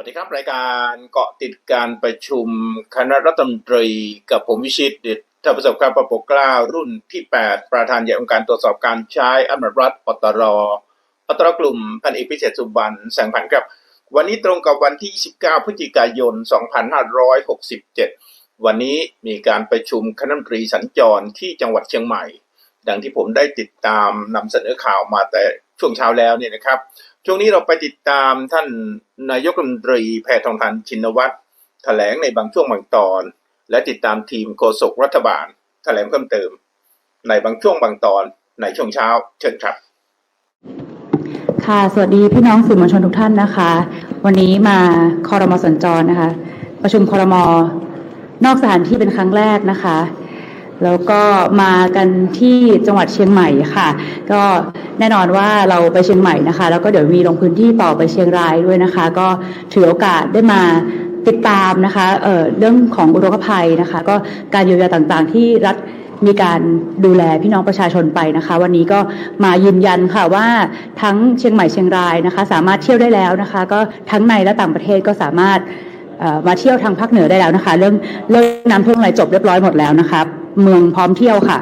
วัสดีครับ รายการเกาะติดการประชุมคณะรัฐมนตรีกับผมวิชิตเดชท่าประสบการณ์ประปกกล้ารุ่นที่ 8 ประธานใหญ่องค์การตรวจสอบการใช้อำนาจรัฐอตรอตรกลุ่มพันเอกพิเศษสุบันแสงพันธ์ครับ วันนี้ตรงกับวันที่ 29 พฤศจิกายน 2567 วันนี้มีการประชุมคณะรัฐมนตรีสัญจรที่จังหวัดเชียงใหม่ ดังที่ผมได้ติดตามนำเสนอข่าวมาแต่ช่วงเช้าแล้วเนี่ยนะครับ ช่วงนี้เราไปติดตามท่านนายกรัฐมนตรีแพทองทานชินวัตรแถลงในบางช่วงบางตอน และติดตามทีมโฆษกรัฐบาล แถลงเพิ่มเติม ในบางช่วงบางตอนในช่วงเช้าเชิญครับค่ะสวัสดีพี่น้องสื่อมวลชนทุกท่านนะคะ วันนี้มาคอรมอสัญจรนะคะ ประชุมคอรมอนอกสถานที่เป็นครั้งแรกนะคะ แล้วก็มากันที่จังหวัดเชียงใหม่ค่ะ ก็แน่นอนว่าเราไปเชียงใหม่นะคะ แล้วก็เดี๋ยวมีลงพื้นที่ต่อไปเชียงรายด้วยนะคะ ก็ถือโอกาสได้มาติดตามนะคะเเรื่องของอุทกภัยนะคะ ก็การเยียวยาต่างๆ ที่รัฐมีการดูแลพี่น้องประชาชนไปนะคะ วันนี้ก็มายืนยันค่ะว่าทั้งเชียงใหม่เชียงรายนะคะ สามารถเที่ยวได้แล้วนะคะ ก็ทั้งในและต่างประเทศก็สามารถมาเที่ยวทางภาคเหนือได้แล้วนะคะ เรื่องเรื่องน้ำท่วมอะไรจบเรียบร้อยหมดแล้วนะคะ เมืองพร้อมเที่ยวค่ะ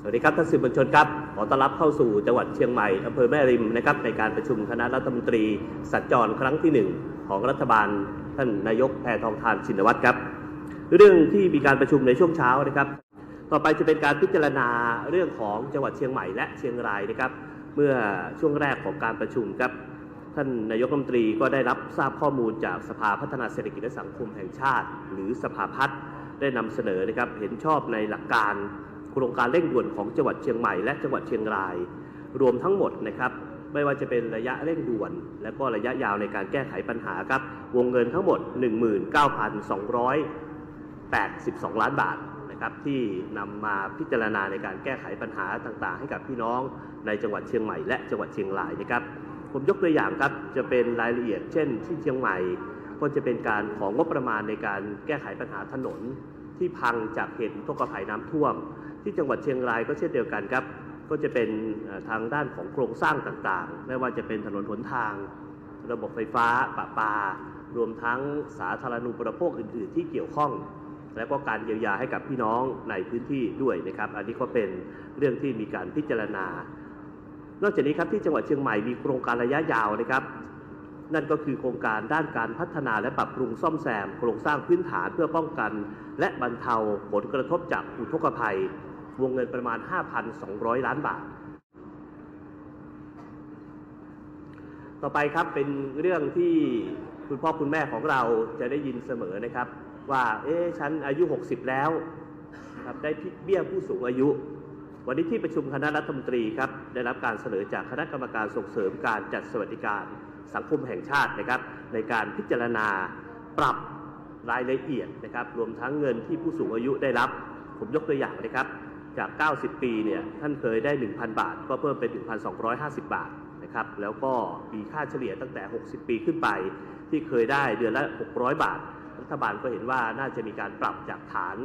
สวัสดีครับท่านสื่อมวลชนครับขอต้อนรับเข้าสู่จังหวัดเชียงใหม่อำเภอแม่ริมนะครับในการประชุมคณะรัฐมนตรีสัญจรครั้งที่หนึ่งของรัฐบาลท่านนายกแพทองทานชินวัตรครับ เรื่องที่มีการประชุมในช่วงเช้านะครับ ต่อไปจะเป็นการพิจารณาเรื่องของจังหวัดเชียงใหม่และเชียงรายนะครับ เมื่อช่วงแรกของการประชุมครับท่านนายกรัฐมนตรีก็ได้รับทราบข้อมูลจากสภาพัฒนาเศรษฐกิจและสังคมแห่งชาติ หรือสภาพัฒน์ ได้นำเสนอนะครับเห็นชอบในหลักการโครงการเร่งด่วนของจังหวัดเชียงใหม่และจังหวัดเชียงราย รวมทั้งหมดนะครับไม่ว่าจะเป็นระยะเร่งด่วน และก็ระยะยาวในการแก้ไขปัญหาครับวงเงินทั้งหมด 19,282 ล้านบาทนะครับที่นำมาพิจารณาในการแก้ไขปัญหาต่างๆ ให้กับพี่น้องในจังหวัดเชียงใหม่และจังหวัดเชียงรายนะครับ ผมยกตัวอย่างครับจะเป็นรายละเอียดเช่นที่เชียงใหม่ ก็จะเป็นการของงบประมาณในการแก้ไขปัญหาถนนที่พังจากเหตุทกภัยน้ำท่วม ที่จังหวัดเชียงรายก็เช่นเดียวกันครับ ก็จะเป็นทางด้านของโครงสร้างต่างๆ ไม่ว่าจะเป็นถนนหนทาง ระบบไฟฟ้าประปารวมทั้งสาธารณูปโภคอื่น ๆ ที่เกี่ยวข้อง และก็การเยียวยาให้กับพี่น้องในพื้นที่ด้วยนะครับ อันนี้ก็เป็นเรื่องที่มีการพิจารณา นอกจากนี้ครับที่จังหวัดเชียงใหม่มีโครงการระยะยาวนะครับ นั่นก็คือโครงการด้านการพัฒนาและปรับปรุงซ่อมแซม โครงสร้างพื้นฐานเพื่อป้องกัน และบรรเทาผลกระทบจากอุทกภัย วงเงินประมาณ 5,200 ล้านบาท ต่อไปครับเป็นเรื่องที่คุณพ่อคุณแม่ของเราจะได้ยินเสมอนะครับ ว่าเอ๊ะฉันอายุ 60 แล้วครับได้เบี้ยผู้สูงอายุ วันนี้ที่ประชุมคณะรัฐมนตรีครับได้รับการเสนอจากคณะกรรมการส่งเสริมการจัดสวัสดิการสังคมแห่งชาตินะครับ ในการพิจารณาปรับรายละเอียดนะครับ รวมทั้งเงินที่ผู้สูงอายุได้รับ ผมยกตัวอย่างนะครับ จาก 90 ปีเนี่ยท่านเคยได้ 1,000 บาท ก็เพิ่มเป็น 1,250 บาทนะครับ แล้วก็มีค่าเฉลี่ยตั้งแต่ 60 ปีขึ้นไป ที่เคยได้เดือนละ 600 บาท รัฐบาลก็เห็นว่าน่าจะมีการปรับจากฐาน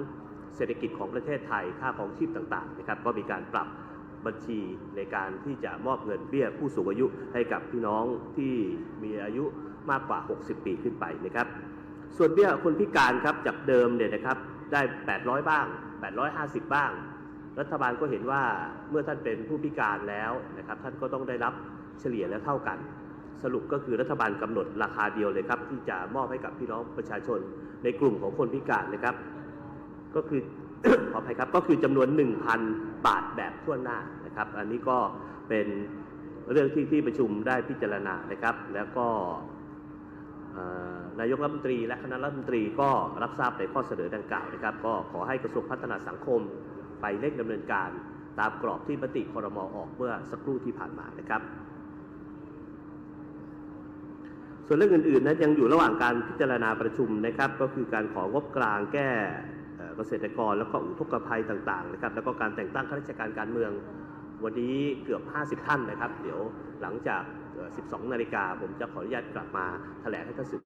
เศรษฐกิจของประเทศไทยค่าของชีพต่างๆนะครับก็มีการปรับบัญชีในการที่จะมอบเงินเบี้ยผู้สูงอายุให้กับพี่น้องที่มีอายุมากกว่า 60 ปีขึ้นไปนะครับ ส่วนเบี้ยคนพิการครับจากเดิมเนี่ยนะครับได้ 800 บ้าง 850 บ้าง รัฐบาลก็เห็นว่าเมื่อท่านเป็นผู้พิการแล้วนะครับท่านก็ต้องได้รับเฉลี่ยและเท่ากัน สรุปก็คือรัฐบาลกำหนดราคาเดียวเลยครับที่จะมอบให้กับพี่น้องประชาชนในกลุ่มของคนพิการนะครับ ก็คือขออภัยครับก็คือจำนวน 1,000 บาทแบบทั่วหน้านะครับ อันนี้ก็เป็นเรื่องที่ที่ประชุมได้พิจารณานะครับ แล้วก็นายกรัฐมนตรีและคณะรัฐมนตรีก็รับทราบในข้อเสนอดังกล่าวนะครับ ก็ขอให้กระทรวงพัฒนาสังคมไปเร่งดำเนินการตามกรอบที่มติครมออกเมื่อสักครู่ที่ผ่านมานะครับ ส่วนเรื่องอื่นๆนั้นยังอยู่ระหว่างการพิจารณาประชุมนะครับ ก็คือการของบกลางแก้ เกษตรกร แล้วก็อุทกภัยต่างๆนะครับแล้วก็การแต่งตั้งข้าราชการการเมือง วันนี้เกือบ 50 ท่านนะครับ เดี๋ยวหลังจากเอ่อ12 นาฬิกาผมจะขออนุญาตกลับมาแถลงให้ท่านสื่อ